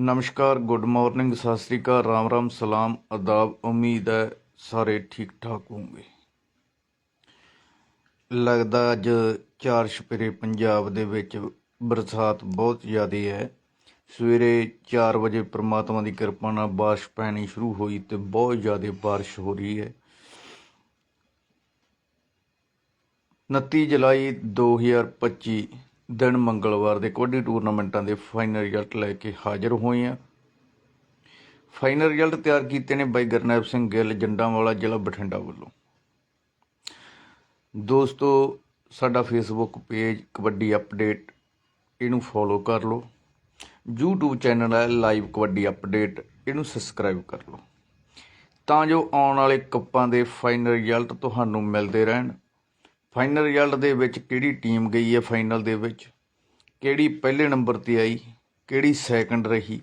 ਨਮਸਕਾਰ, good morning, Sat Sri ਅਕਾਲ, ਰਾਮ ਰਾਮ, ਸਲਾਮ ਆਦਾਬ ਉਮੀਦ ਹੈ ਸਾਰੇ ਠੀਕ ਠਾਕ ਹੋਵੋਗੇ। ਲੱਗਦਾ ਅੱਜ ਚਾਰ ਛਪੇਰੇ ਪੰਜਾਬ ਦੇ ਵਿੱਚ ਬਰਸਾਤ ਬਹੁਤ ਜ਼ਿਆਦਾ ਹੈ। ਸਵੇਰੇ 4 ਵਜੇ ਪ੍ਰਮਾਤਮਾ ਦੀ ਕਿਰਪਾ ਨਾਲ ਬਾਰਿਸ਼ ਪੈਣੀ ਸ਼ੁਰੂ ਹੋਈ ਤੇ ਬਹੁਤ ਜ਼ਿਆਦਾ ਬਾਰਿਸ਼ ਹੋ ਰਹੀ ਹੈ। 29 ਜੁਲਾਈ 2025 ਦਿਨ ਮੰਗਲਵਾਰ ਦੇ ਕਬੱਡੀ ਟੂਰਨਾਮੈਂਟਾਂ ਦੇ ਫਾਈਨਲ ਰਿਜ਼ਲਟ ਲੈ ਕੇ ਹਾਜ਼ਰ ਹੋਏ ਹਾਂ ਫਾਈਨਲ ਰਿਜ਼ਲਟ ਤਿਆਰ ਕੀਤੇ ਨੇ ਬਾਈ ਗਰਨੈਬ ਸਿੰਘ ਗਿੱਲ, ਜੰਡਾਂਵਾਲਾ ਜ਼ਿਲ੍ਹਾ ਬਠਿੰਡਾ ਵੱਲੋਂ। ਦੋਸਤੋ, ਸਾਡਾ ਫੇਸਬੁੱਕ ਪੇਜ ਕਬੱਡੀ ਅਪਡੇਟ ਇਹਨੂੰ ਫੋਲੋ ਕਰ ਲਓ। YouTube ਚੈਨਲ ਹੈ ਲਾਈਵ ਕਬੱਡੀ ਅਪਡੇਟ ਇਹਨੂੰ ਸਬਸਕ੍ਰਾਈਬ ਕਰ ਲਓ। ਤਾਂ ਜੋ ਆਉਣ ਵਾਲੇ ਕੱਪਾਂ ਦੇ ਫਾਈਨਲ ਰਿਜ਼ਲਟ ਤੁਹਾਨੂੰ ਮਿਲਦੇ ਰਹਿਣ। ਫਾਈਨਲ ਰਿਜ਼ਲਟ ਦੇ ਵਿੱਚ ਕਿਹੜੀ ਟੀਮ ਗਈ ਹੈ ਫਾਈਨਲ ਦੇ ਵਿੱਚ? ਕਿਹੜੀ ਪਹਿਲੇ ਨੰਬਰ ਤੇ ਆਈ? ਕਿਹੜੀ ਸੈਕੰਡ ਰਹੀ?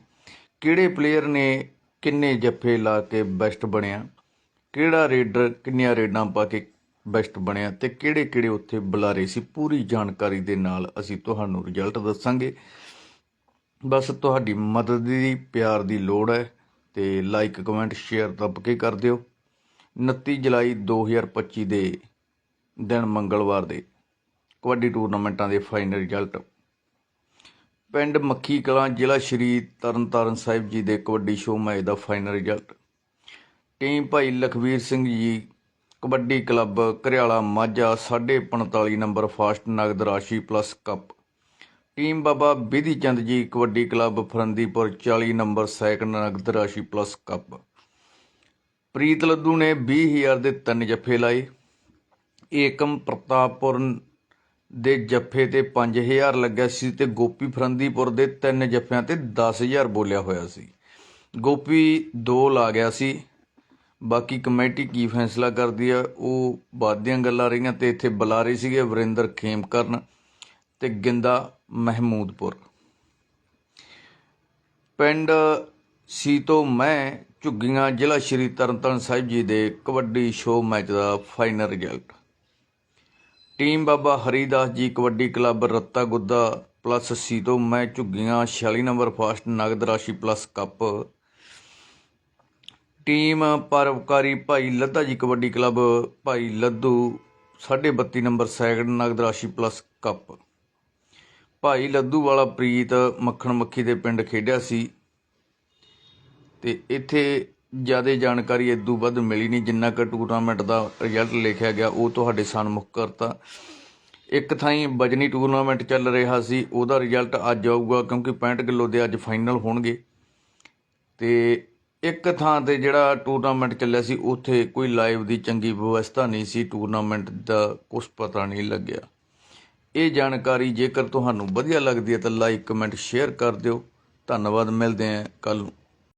ਕਿਹੜੇ ਪਲੇਅਰ ਨੇ ਕਿੰਨੇ ਜੱਫੇ ਲਾ ਕੇ ਬੈਸਟ ਬਣਿਆ? ਕਿਹੜਾ ਰੇਡਰ ਕਿੰਨੀਆਂ ਰੇਡਾਂ ਪਾ ਕੇ ਬੈਸਟ ਬਣਿਆ? ਤੇ ਕਿਹੜੇ ਕਿਹੜੇ ਉੱਥੇ ਬੁਲਾਰੇ ਸੀ? ਪੂਰੀ ਜਾਣਕਾਰੀ ਦੇ ਨਾਲ ਅਸੀਂ ਤੁਹਾਨੂੰ ਰਿਜ਼ਲਟ ਦੱਸਾਂਗੇ। ਬਸ ਤੁਹਾਡੀ ਮਦਦ ਦੀ, ਪਿਆਰ ਦੀ ਲੋੜ ਹੈ ਤੇ ਲਾਈਕ ਕਮੈਂਟ ਸ਼ੇਅਰ ਦੱਬ ਕੇ ਕਰ ਦਿਓ। 29 ਜੁਲਾਈ 2025 ਦੇ ਦਿਨ ਮੰਗਲਵਾਰ ਦੇ ਕਬੱਡੀ ਟੂਰਨਾਮੈਂਟਾਂ ਦੇ ਫਾਈਨਲ ਰਿਜ਼ਲਟ। ਪਿੰਡ ਮੱਖੀ ਕਲਾਂ ਜ਼ਿਲ੍ਹਾ ਸ਼੍ਰੀ ਤਰਨਤਾਰਨ ਸਾਹਿਬ ਜੀ ਦੇ ਕਬੱਡੀ ਸ਼ੋਅ ਮੈਚ ਦਾ final result. Team Bhai Lakhvir Singh ji, kabaddi club Gharyala Majha 45 number first ਨਗਦ ਰਾਸ਼ੀ plus cup. Team Baba Vidhi Chand ji, kabaddi club Farandipur 40 number second ਨਗਦ ਰਾਸ਼ੀ ਪਲੱਸ ਕੱਪ। ਪ੍ਰੀਤ ਲੱਦੂ ਨੇ 20000 ਦੇ ਤਿੰਨ ਜੱਫੇ ਲਾਏ। ਏਕਮ ਪ੍ਰਤਾਪਪੁਰ ਦੇ ਜੱਫੇ ਤੇ 5000 ਲੱਗਿਆ ਸੀ ਤੇ ਗੋਪੀ ਫਰੰਦੀਪੁਰ ਦੇ ਤਿੰਨ ਜੱਫਿਆਂ ਤੇ 10000 ਬੋਲਿਆ ਹੋਇਆ ਸੀ। ਗੋਪੀ 2 ਲਾ ਗਿਆ ਸੀ। ਬਾਕੀ ਕਮੇਟੀ ਕੀ ਫੈਸਲਾ ਕਰਦੀ ਆ, ਉਹ ਬਾਅਦ ਦੀਆਂ ਗੱਲਾਂ ਰਹੀਆਂ ਤੇ ਇੱਥੇ ਬੁਲਾਰੇ ਸੀਗੇ ਵਰਿੰਦਰ ਖੇਮਕਰਨ ਤੇ ਗਿੰਦਾ ਮਹਿਮੂਦਪੁਰ। ਪਿੰਡ ਸੀਤੋ ਮੈਂ ਝੁੱਗੀਆਂ ਜ਼ਿਲ੍ਹਾ ਸ਼੍ਰੀ ਤਰਨਤਾਰਨ ਸਾਹਿਬ ਜੀ ਦੇ ਕਬੱਡੀ ਸ਼ੋਅ ਮੈਚ ਦਾ final result. Team Baba Haridas ji kabaddi club Ratta Gudda plus ਸੀਤੋ ਮੈਂ ਝੁੱਗੀਆਂ 46 ਨੰਬਰ ਫਾਸਟ ਨਗਦ ਰਾਸ਼ੀ ਪਲੱਸ ਕੱਪ। ਟੀਮ ਪਰਵਕਾਰੀ ਭਾਈ ਲੱਧਾ ਜੀ ਕਬੱਡੀ ਕਲੱਬ, ਭਾਈ ਲੱਧੂ 32 ਨੰਬਰ ਸੈਕੰਡ ਨਗਦ ਰਾਸ਼ੀ ਪਲੱਸ ਕੱਪ। ਭਾਈ ਲੱਧੂ ਵਾਲਾ ਪ੍ਰੀਤ ਮੱਖਣ ਮੱਖੀ ਦੇ ਪਿੰਡ ਖੇਡਿਆ ਸੀ। ਤੇ ਇੱਥੇ ਜ਼ਿਆਦਾ ਜਾਣਕਾਰੀ ਇਦੋਂ ਵੱਧ ਮਿਲੀ ਨਹੀਂ, ਜਿੰਨਾ ਕਿ ਟੂਰਨਾਮੈਂਟ ਦਾ ਰਿਜ਼ਲਟ ਲਿਖਿਆ ਗਿਆ, ਉਹ ਤੁਹਾਡੇ ਸਾਹਮਣੇ ਕਰਤਾ। ਇੱਕ ਥਾਈਂ ਬਜਨੀ ਟੂਰਨਾਮੈਂਟ ਚੱਲ ਰਿਹਾ ਸੀ, ਉਹਦਾ ਰਿਜ਼ਲਟ ਅੱਜ ਆਊਗਾ, ਕਿਉਂਕਿ 65 ਕਿਲੋ ਦੇ ਅੱਜ ਫਾਈਨਲ ਹੋਣਗੇ। ਤੇ ਇੱਕ ਥਾਂ ਤੇ ਜਿਹੜਾ ਟੂਰਨਾਮੈਂਟ ਚੱਲਿਆ ਸੀ, ਉੱਥੇ ਕੋਈ ਲਾਈਵ ਦੀ ਚੰਗੀ ਵਿਵਸਥਾ ਨਹੀਂ ਸੀ ਟੂਰਨਾਮੈਂਟ ਦਾ ਕੁਝ ਪਤਾ ਨਹੀਂ ਲੱਗਿਆ। ਇਹ ਜਾਣਕਾਰੀ ਜੇਕਰ ਤੁਹਾਨੂੰ ਵਧੀਆ ਲੱਗਦੀ ਹੈ, ਤਾਂ ਲਾਈਕ ਕਮੈਂਟ ਸ਼ੇਅਰ ਕਰ ਦਿਓ। ਧੰਨਵਾਦ, ਮਿਲਦੇ ਹਾਂ ਕੱਲ ਨੂੰ।